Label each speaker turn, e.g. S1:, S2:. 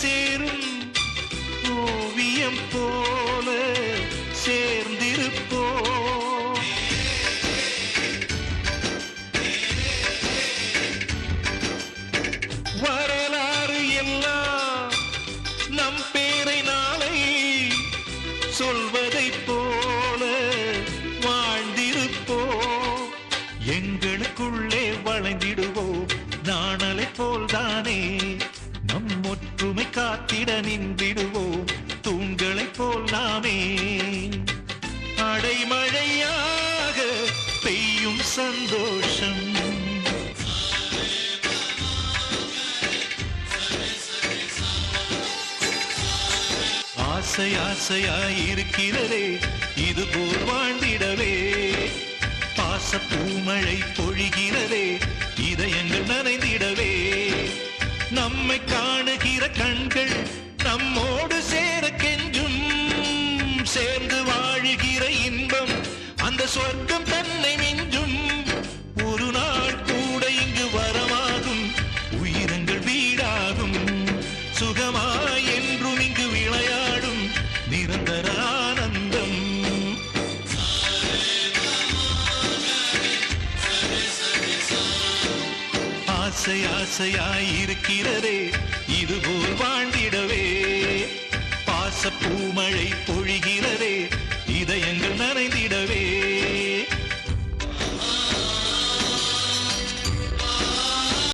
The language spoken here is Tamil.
S1: சேரும் ஓவியம் போல சேர்ந்திருப்போ வரலாறு எல்லாம் நம் பேரை நாளை சொல்வதை போல வாழ்ந்திருப்போ எங்களுக்குள்ளே வளைந்திடுவோம். நாணலை போல்தானே நம் ஒற்றுமை நின்றிடுவோம். தூண்களைப் போல் நாமே. அடைமழையாக பெய்யும் சந்தோஷம். ஆசை ஆசையாய் இருக்கிறதே இது போல் வாழ்ந்திடவே. பாச பூமழை பொழிகிறதே இதயங்கள் நனைந்திடவே. நம்மை காண காணுகிற கண்கள் நம்மோடு சேர கெஞ்சும் சேர்ந்து வாழுகிற இன்பம் அந்த சொர்க்கம் தன்னை மிஞ்சும். ஆசை ஆசையாயிருக்கிறதே இதுபோல் வாழ்ந்திடவே. பாசப்பூ